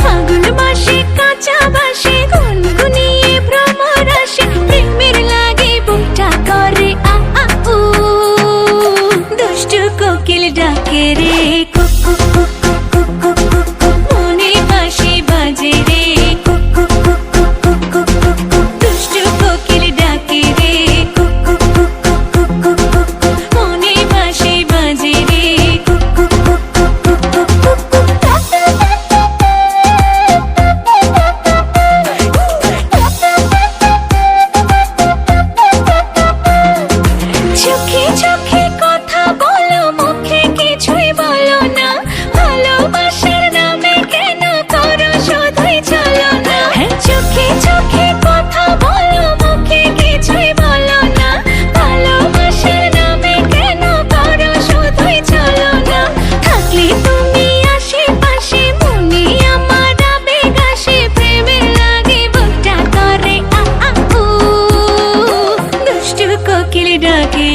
ফাগুন মাসে কাঁচা বাসে গুনগুনিয়ে ভ্রমর আসে। প্রেমের লাগে বুকটা করে দুষ্ট কোকিল ডাকে রে ডাকে